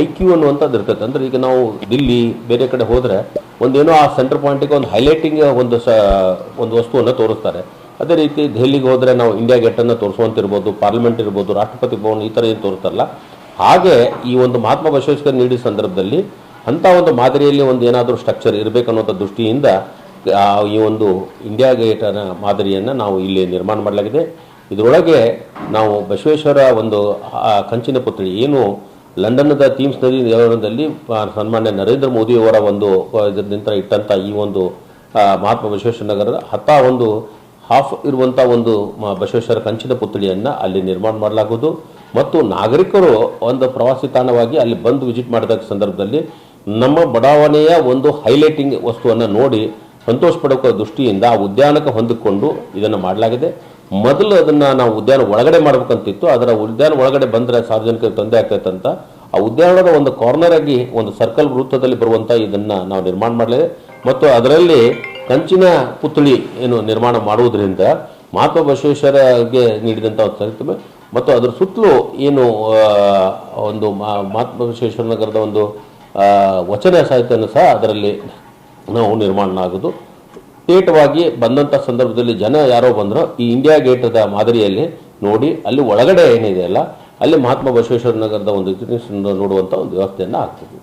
I Q ಅನ್ನುವಂಥದ್ದು ಇರ್ತೈತೆ. ಅಂದ್ರೆ ಈಗ ನಾವು ದಿಲ್ಲಿ ಬೇರೆ ಕಡೆ ಹೋದರೆ ಒಂದೇನೋ ಆ ಸೆಂಟರ್ ಪಾಯಿಂಟಿಗೆ ಒಂದು ಹೈಲೈಟಿಂಗ್ ಒಂದು ಸ, ಒಂದು ವಸ್ತುವನ್ನು ತೋರಿಸ್ತಾರೆ. ಅದೇ ರೀತಿ ದೆಹಲಿಗೆ ಹೋದರೆ ನಾವು ಇಂಡಿಯಾ ಗೇಟನ್ನು ತೋರಿಸುವಂತಿರ್ಬೋದು ಪಾರ್ಲಿಮೆಂಟ್ ಇರ್ಬೋದು, ರಾಷ್ಟ್ರಪತಿ ಭವನ್ ಈ ಥರ ಏನು ತೋರಿಸ್ತಾರಲ್ಲ. ಹಾಗೆ ಈ ಒಂದು ಮಹಾತ್ಮ ಬಸವೇಶ್ವರ ನೀಡಿದ ಸಂದರ್ಭದಲ್ಲಿ ಅಂಥ ಒಂದು ಮಾದರಿಯಲ್ಲಿ ಒಂದು ಏನಾದರೂ ಸ್ಟ್ರಕ್ಚರ್ ಇರಬೇಕನ್ನುವಂಥ ದೃಷ್ಟಿಯಿಂದ ಈ ಒಂದು ಇಂಡಿಯಾ ಗೇಟನ ಮಾದರಿಯನ್ನು ನಾವು ಇಲ್ಲಿ ನಿರ್ಮಾಣ ಮಾಡಲಾಗಿದೆ. ಇದರೊಳಗೆ ನಾವು ಬಸವೇಶ್ವರ ಒಂದು ಕಂಚಿನ ಪುತ್ರಿ ಏನು ಲಂಡನ್ದ ಥೀಮ್ಸ್ ನದಿ ದೇವರದಲ್ಲಿ ಸನ್ಮಾನ್ಯ ನರೇಂದ್ರ ಮೋದಿಯವರ ಒಂದು ಇದರಿಂದ ಇಟ್ಟಂಥ ಈ ಒಂದು ಮಹಾತ್ಮ ಬಸವೇಶ್ವರ ಹತ್ತ ಒಂದು ಹಾಫ್ ಇರುವಂಥ ಒಂದು ಬಸವೇಶ್ವರ ಕಂಚಿನ ಪುತ್ಥಳಿಯನ್ನು ಅಲ್ಲಿ ನಿರ್ಮಾಣ ಮಾಡಲಾಗುವುದು. ಮತ್ತು ನಾಗರಿಕರು ಒಂದು ಪ್ರವಾಸಿ ತಾಣವಾಗಿ ಅಲ್ಲಿ ಬಂದು ವಿಸಿಟ್ ಮಾಡಿದ ಸಂದರ್ಭದಲ್ಲಿ ನಮ್ಮ ಬಡಾವಣೆಯ ಒಂದು ಹೈಲೈಟಿಂಗ್ ವಸ್ತುವನ್ನು ನೋಡಿ ಸಂತೋಷ ದೃಷ್ಟಿಯಿಂದ ಆ ಉದ್ಯಾನಕ್ಕೆ ಹೊಂದಿಕೊಂಡು ಇದನ್ನು ಮಾಡಲಾಗಿದೆ. ಮೊದಲು ಅದನ್ನು ನಾವು ಉದ್ಯಾನ ಒಳಗಡೆ ಮಾಡಬೇಕಂತಿತ್ತು ಅದರ ಉದ್ಯಾನ ಒಳಗಡೆ ಬಂದರೆ ಸಾರ್ವಜನಿಕರಿಗೆ ತೊಂದರೆ ಆಗ್ತೈತೆ ಅಂತ, ಆ ಉದ್ಯಾನದ ಒಂದು ಕಾರ್ನರ್ ಆಗಿ ಒಂದು ಸರ್ಕಲ್ ವೃತ್ತದಲ್ಲಿ ಬರುವಂಥ ಇದನ್ನು ನಾವು ನಿರ್ಮಾಣ ಮಾಡಲಿದೆ ಮತ್ತು ಅದರಲ್ಲಿ ಕಂಚಿನ ಪುತ್ಳಿ ಏನು ನಿರ್ಮಾಣ ಮಾಡುವುದರಿಂದ ಮಹಾತ್ಮ ಬಸವೇಶ್ವರಗೆ ನೀಡಿದಂಥ ಒಂದು ಚರಿತ್ರೆ ಮತ್ತು ಅದರ ಸುತ್ತಲೂ ಏನು ಒಂದು ಮಹಾತ್ಮ ಬಸವೇಶ್ವರ ನಗರದ ಒಂದು ವಚನ ಸಾಹಿತ್ಯವನ್ನು ಸಹ ಅದರಲ್ಲಿ ನಾವು ನಿರ್ಮಾಣ ಆಗೋದು ಥೇಟವಾಗಿ ಬಂದಂಥ ಸಂದರ್ಭದಲ್ಲಿ ಜನ ಯಾರೋ ಬಂದರು, ಈ ಇಂಡಿಯಾ ಗೇಟದ ಮಾದರಿಯಲ್ಲಿ ನೋಡಿ, ಅಲ್ಲಿ ಒಳಗಡೆ ಏನಿದೆ ಅಲ್ಲ ಮಹಾತ್ಮ ಬಸವೇಶ್ವರ ನಗರದ ಒಂದು ನೋಡುವಂಥ ಒಂದು ವ್ಯವಸ್ಥೆಯನ್ನು ಆಗ್ತದೆ.